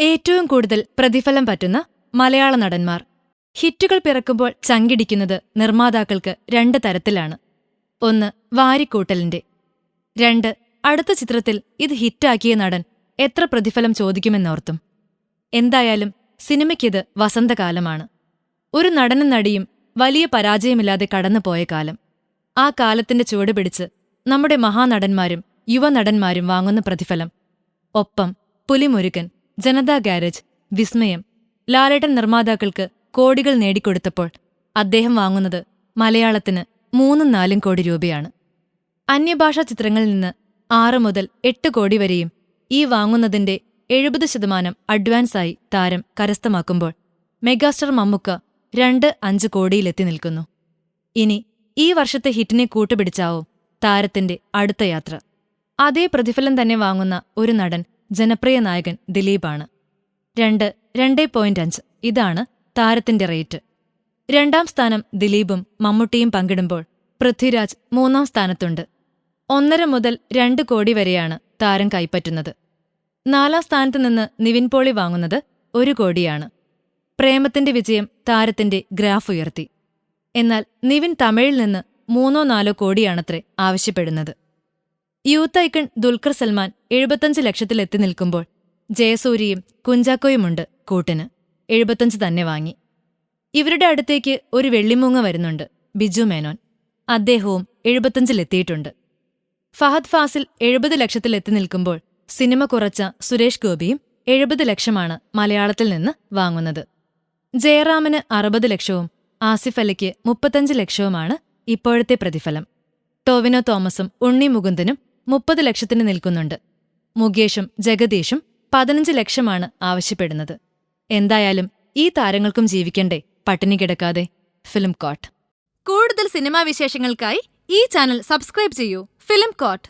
ഏറ്റവും കൂടുതൽ പ്രതിഫലം പറ്റുന്ന മലയാള നടന്മാർ. ഹിറ്റുകൾ പിറക്കുമ്പോൾ ചങ്കിടിക്കുന്നത് നിർമ്മാതാക്കൾക്ക് രണ്ട് തരത്തിലാണ്. ഒന്ന് വാരിക്കൂട്ടലിന്റെ. രണ്ട് അടുത്ത ചിത്രത്തിൽ ഇത് ഹിറ്റാക്കിയ നടൻ എത്ര പ്രതിഫലം ചോദിക്കുമെന്നോർത്തും. എന്തായാലും സിനിമയ്ക്കിത് വസന്തകാലമാണ്. ഒരു നടനും നടിയും വലിയ പരാജയമില്ലാതെ കടന്നുപോയ കാലം. ആ കാലത്തിന്റെ ചുവട് പിടിച്ച് നമ്മുടെ മഹാനടന്മാരും യുവനടന്മാരും വാങ്ങുന്ന പ്രതിഫലം. ഒപ്പം പുലിമുരുകൻ ജനതാ ഗാരേജ് വിസ്മയം. ലാലേട്ടൻ നിർമ്മാതാക്കൾക്ക് കോടികൾ നേടിക്കൊടുത്തപ്പോൾ അദ്ദേഹം വാങ്ങുന്നത് മലയാളത്തിന് മൂന്നും നാലും കോടി രൂപയാണ്. അന്യഭാഷാ ചിത്രങ്ങളിൽ നിന്ന് ആറ് മുതൽ എട്ട് കോടി വരെയും ഈ വാങ്ങുന്നതിന്റെ എഴുപത് ശതമാനം അഡ്വാൻസായി താരം കരസ്ഥമാക്കുമ്പോൾ മെഗാസ്റ്റർ മമ്മുക്ക രണ്ട് അഞ്ച് കോടിയിലെത്തി നിൽക്കുന്നു. ഇനി ഈ വർഷത്തെ ഹിറ്റിനെ കൂട്ടുപിടിച്ചാവും താരത്തിന്റെ അടുത്ത യാത്ര. അതേ പ്രതിഫലം തന്നെ വാങ്ങുന്ന ഒരു നടൻ ജനപ്രിയ നായകൻ ദിലീപാണ്. രണ്ട് രണ്ടേ പോയിന്റ് അഞ്ച്. ഇതാണ് താരത്തിന്റെ റേറ്റ്. രണ്ടാം സ്ഥാനം ദിലീപും മമ്മൂട്ടിയും പങ്കിടുമ്പോൾ പൃഥ്വിരാജ് മൂന്നാം സ്ഥാനത്തുണ്ട്. ഒന്നര മുതൽ രണ്ട് കോടി വരെയാണ് താരം കൈപ്പറ്റുന്നത്. നാലാം സ്ഥാനത്ത് നിന്ന് നിവിൻ പോളി വാങ്ങുന്നത് ഒരു കോടിയാണ്. പ്രേമത്തിന്റെ വിജയം താരത്തിന്റെ ഗ്രാഫ് ഉയർത്തി. എന്നാൽ നിവിൻ തമിഴിൽ നിന്ന് മൂന്നോ നാലോ കോടിയാണത്രേ ആവശ്യപ്പെടുന്നത്. യൂത്ത് ഐക്കൺ ദുൽഖർ സൽമാൻ എഴുപത്തഞ്ച് ലക്ഷത്തിലെത്തി നിൽക്കുമ്പോൾ ജയസൂര്യയും കുഞ്ചാക്കോയുമുണ്ട് കൂട്ടിന്. എഴുപത്തഞ്ച് തന്നെ വാങ്ങി. ഇവരുടെ അടുത്തേക്ക് ഒരു വെള്ളിമൂങ്ങ വരുന്നുണ്ട് ബിജു മേനോൻ. അദ്ദേഹവും എഴുപത്തഞ്ചിലെത്തിയിട്ടുണ്ട്. ഫഹദ് ഫാസിൽ എഴുപത് ലക്ഷത്തിലെത്തി നിൽക്കുമ്പോൾ സിനിമ കുറച്ച സുരേഷ് ഗോപിയും എഴുപത് ലക്ഷമാണ് മലയാളത്തിൽ നിന്ന് വാങ്ങുന്നത്. ജയറാമിന് അറുപത് ലക്ഷവും ആസിഫ് അലിക്ക് മുപ്പത്തഞ്ച് ലക്ഷവുമാണ് ഇപ്പോഴത്തെ പ്രതിഫലം. ടോവിനോ തോമസും ഉണ്ണി മുകുന്ദനും മുപ്പത് ലക്ഷത്തിന് നിൽക്കുന്നുണ്ട്. മുകേഷും ജഗദീഷും പതിനഞ്ച് ലക്ഷമാണ് ആവശ്യപ്പെടുന്നത്. എന്തായാലും ഈ താരങ്ങൾക്കും ജീവിക്കണ്ടേ? പട്ടിണി കിടക്കാതെ. ഫിലിം കോട്ട്. കൂടുതൽ സിനിമാ വിശേഷങ്ങൾക്കായി ഈ ചാനൽ സബ്സ്ക്രൈബ് ചെയ്യൂ. Film coat.